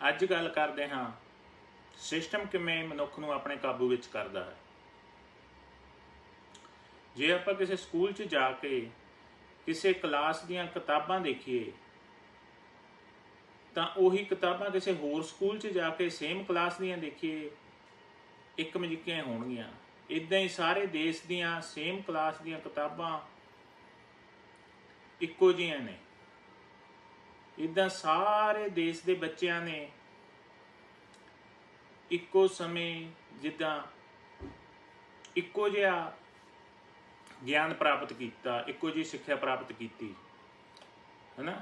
ਅੱਜ ਗੱਲ ਕਰਦੇ ਹਾਂ, ਸਿਸਟਮ ਕਿਵੇਂ ਮਨੁੱਖ ਨੂੰ ਆਪਣੇ ਕਾਬੂ ਵਿੱਚ ਕਰਦਾ ਹੈ। ਜੇ ਆਪਾਂ ਕਿਸੇ ਸਕੂਲ 'ਚ ਜਾ ਕੇ ਕਿਸੇ ਕਲਾਸ ਦੀਆਂ ਕਿਤਾਬਾਂ ਦੇਖੀਏ, ਤਾਂ ਉਹੀ ਕਿਤਾਬਾਂ ਕਿਸੇ ਹੋਰ ਸਕੂਲ 'ਚ ਜਾ ਕੇ ਸੇਮ ਕਲਾਸ ਦੀਆਂ ਦੇਖੀਏ, ਇੱਕ ਮਜਿੱਕੀਆਂ ਹੋਣਗੀਆਂ। ਇਦਾਂ ਹੀ ਸਾਰੇ ਦੇਸ਼ ਦੀਆਂ ਸੇਮ ਕਲਾਸ ਦੀਆਂ ਕਿਤਾਬਾਂ ਇੱਕੋ ਜਿਹੀਆਂ ਨੇ। ਇਦਾਂ ਸਾਰੇ ਦੇਸ਼ ਦੇ ਬੱਚਿਆਂ ਨੇ ਇੱਕੋ ਸਮੇਂ ਜਿੱਦਾਂ ਇੱਕੋ ਜਿਹਾ ਗਿਆਨ ਪ੍ਰਾਪਤ ਕੀਤਾ, ਇੱਕੋ ਜਿਹੀ ਸਿੱਖਿਆ ਪ੍ਰਾਪਤ ਕੀਤੀ, ਹੈਨਾ?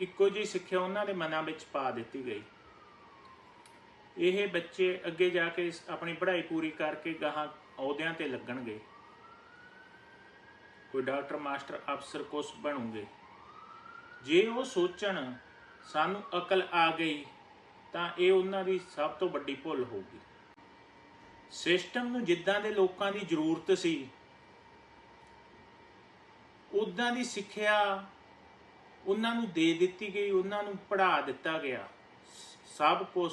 ਇੱਕੋ ਜਿਹੀ ਸਿੱਖਿਆ ਉਹਨਾਂ ਦੇ ਮਨਾਂ ਵਿੱਚ ਪਾ ਦਿੱਤੀ ਗਈ। ਇਹ ਬੱਚੇ ਅੱਗੇ ਜਾ ਕੇ ਆਪਣੀ ਪੜ੍ਹਾਈ ਪੂਰੀ ਕਰਕੇ ਗਾਹਾਂ ਅਹੁਦਿਆਂ ਤੇ ਲੱਗਣਗੇ। ਕੋਈ ਡਾਕਟਰ, ਮਾਸਟਰ, ਅਫਸਰ ਕੁਛ ਬਣੂਗੇ। ਜੇ ਉਹ ਸੋਚਣ, ਸਾਨੂੰ ਅਕਲ ਆ ਗਈ, ਤਾਂ ਇਹ ਉਹਨਾਂ ਦੀ ਸਭ ਤੋਂ ਵੱਡੀ ਭੁੱਲ ਹੋਊਗੀ। ਸਿਸਟਮ ਨੂੰ ਜਿੱਦਾਂ ਦੇ ਲੋਕਾਂ ਦੀ ਜ਼ਰੂਰਤ ਸੀ ਉਦਾਂ ਦੀ ਸਿੱਖਿਆ ਉਹਨਾਂ ਨੂੰ ਦੇ ਦਿੱਤੀ ਗਈ, ਉਹਨਾਂ ਨੂੰ ਪੜ੍ਹਾ ਦਿੱਤਾ ਗਿਆ। ਸਭ ਕੁਝ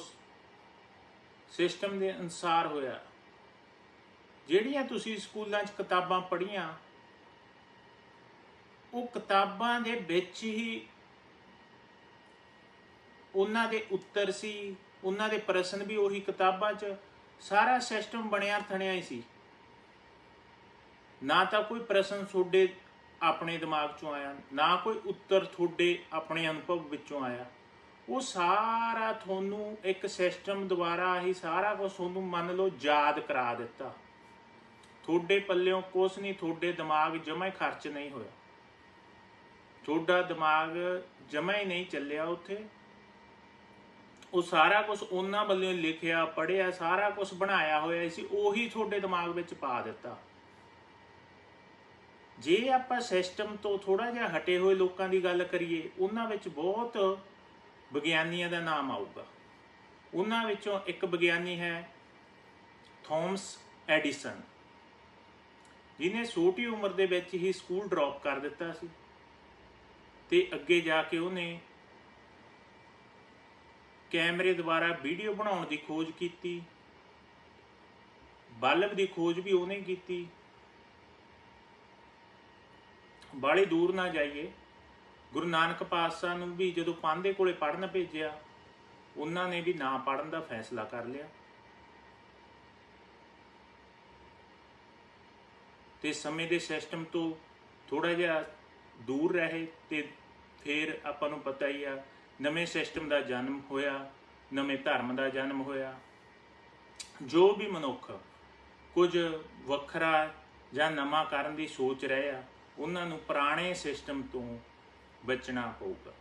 ਸਿਸਟਮ ਦੇ ਅਨਸਾਰ ਹੋਇਆ। ਜਿਹੜੀਆਂ ਤੁਸੀਂ ਸਕੂਲਾਂ 'ਚ ਕਿਤਾਬਾਂ ਪੜ੍ਹੀਆਂ ਉਹ ਕਿਤਾਬਾਂ ਦੇ ਵਿੱਚ ਹੀ ਉਹਨਾਂ ਦੇ ਉੱਤਰ ਸੀ, ਉਹਨਾਂ ਦੇ ਪ੍ਰਸ਼ਨ ਵੀ ਉਹੀ ਕਿਤਾਬਾਂ 'ਚ ਸਾਰਾ ਸਿਸਟਮ ਬਣਿਆ, ਥਣਿਆ ਹੀ ਸੀ। ਨਾ ਤਾਂ ਕੋਈ ਪ੍ਰਸ਼ਨ ਤੁਹਾਡੇ ਆਪਣੇ ਦਿਮਾਗ 'ਚੋਂ ਆਇਆ, ਨਾ ਕੋਈ ਉੱਤਰ ਤੁਹਾਡੇ ਆਪਣੇ ਅਨੁਭਵ ਵਿੱਚੋਂ ਆਇਆ। ਉਹ ਸਾਰਾ ਤੁਹਾਨੂੰ ਇੱਕ ਸਿਸਟਮ ਦੁਆਰਾ ਹੀ ਸਾਰਾ ਕੁਝ ਤੁਹਾਨੂੰ ਮੰਨ ਲਓ ਯਾਦ ਕਰਾ ਦਿੱਤਾ। ਤੁਹਾਡੇ ਪੱਲਿਓਂ ਕੁਛ ਨਹੀਂ, ਤੁਹਾਡੇ ਦਿਮਾਗ ਜਮਾ ਖਰਚ ਨਹੀਂ ਹੋਇਆ। ਤੁਹਾਡਾ ਦਿਮਾਗ ਜਮਾ ਹੀ ਨਹੀਂ ਚੱਲਿਆ ਉੱਥੇ। ਉਹ ਸਾਰਾ ਕੁਝ ਉਹਨਾਂ ਵੱਲੋਂ ਲਿਖਿਆ ਪੜਿਆ ਸਾਰਾ ਕੁਝ ਬਣਾਇਆ ਹੋਇਆ ਸੀ, ਉਹੀ ਤੁਹਾਡੇ ਦਿਮਾਗ ਵਿੱਚ ਪਾ ਦਿੱਤਾ। ਜੇ ਆਪਾਂ ਸਿਸਟਮ ਤੋਂ ਥੋੜਾ ਜਿਹਾ ਹਟੇ ਹੋਏ ਲੋਕਾਂ ਦੀ ਗੱਲ ਕਰੀਏ, ਉਹਨਾਂ ਵਿੱਚ ਬਹੁਤ ਵਿਗਿਆਨੀਆਂ ਦਾ ਨਾਮ ਆਊਗਾ। ਉਹਨਾਂ ਵਿੱਚੋਂ ਇੱਕ ਵਿਗਿਆਨੀ ਹੈ, ਥਾਮਸ ਐਡੀਸਨ ਜਿਨੇ ਛੋਟੀ ਉਮਰ ਦੇ ਵਿੱਚ ਹੀ ਸਕੂਲ ਡ੍ਰੌਪ ਕਰ ਦਿੱਤਾ ਸੀ। ਤੇ ਅੱਗੇ ਜਾ ਕੇ ਉਹਨੇ ਕੈਮਰੇ ਦੁਆਰਾ ਵੀਡੀਓ ਬਣਾਉਣ ਦੀ ਖੋਜ ਕੀਤੀ। ਬਲਬ ਦੀ ਖੋਜ ਵੀ ਉਹਨੇ ਕੀਤੀ। ਬਾਲੀ ਦੂਰ ਨਾ ਜਾਈਏ। ਗੁਰੂ ਨਾਨਕ ਪਾਤਸ਼ਾਹ ਨੂੰ ਵੀ ਜਦੋਂ ਪਾਂਦੇ ਕੋਲੇ ਪੜਨ ਭੇਜਿਆ, ਉਹਨਾਂ ਨੇ ਵੀ ਨਾ ਪੜਨ ਦਾ ਫੈਸਲਾ ਕਰ ਲਿਆ। ਤੇ ਸਮੇਂ ਦੇ ਸਿਸਟਮ ਤੋਂ ਥੋੜਾ ਜਿਹਾ ਦੂਰ ਰਹੇ ਤੇ ਫਿਰ ਆਪਾਂ ਨੂੰ ਪਤਾ ਹੀ ਆ, ਨਵੇਂ ਸਿਸਟਮ ਦਾ ਜਨਮ ਹੋਇਆ, ਨਵੇਂ ਧਰਮ ਦਾ ਜਨਮ ਹੋਇਆ। ਜੋ ਵੀ ਮਨੁੱਖ ਕੁਝ ਵੱਖਰਾ ਜਾਂ ਨਵਾਂ ਕਰਨ ਦੀ ਸੋਚ ਰਹੇ ਆ, ਉਹਨਾਂ ਨੂੰ ਪੁਰਾਣੇ ਸਿਸਟਮ ਤੋਂ ਬਚਣਾ ਪਊਗਾ।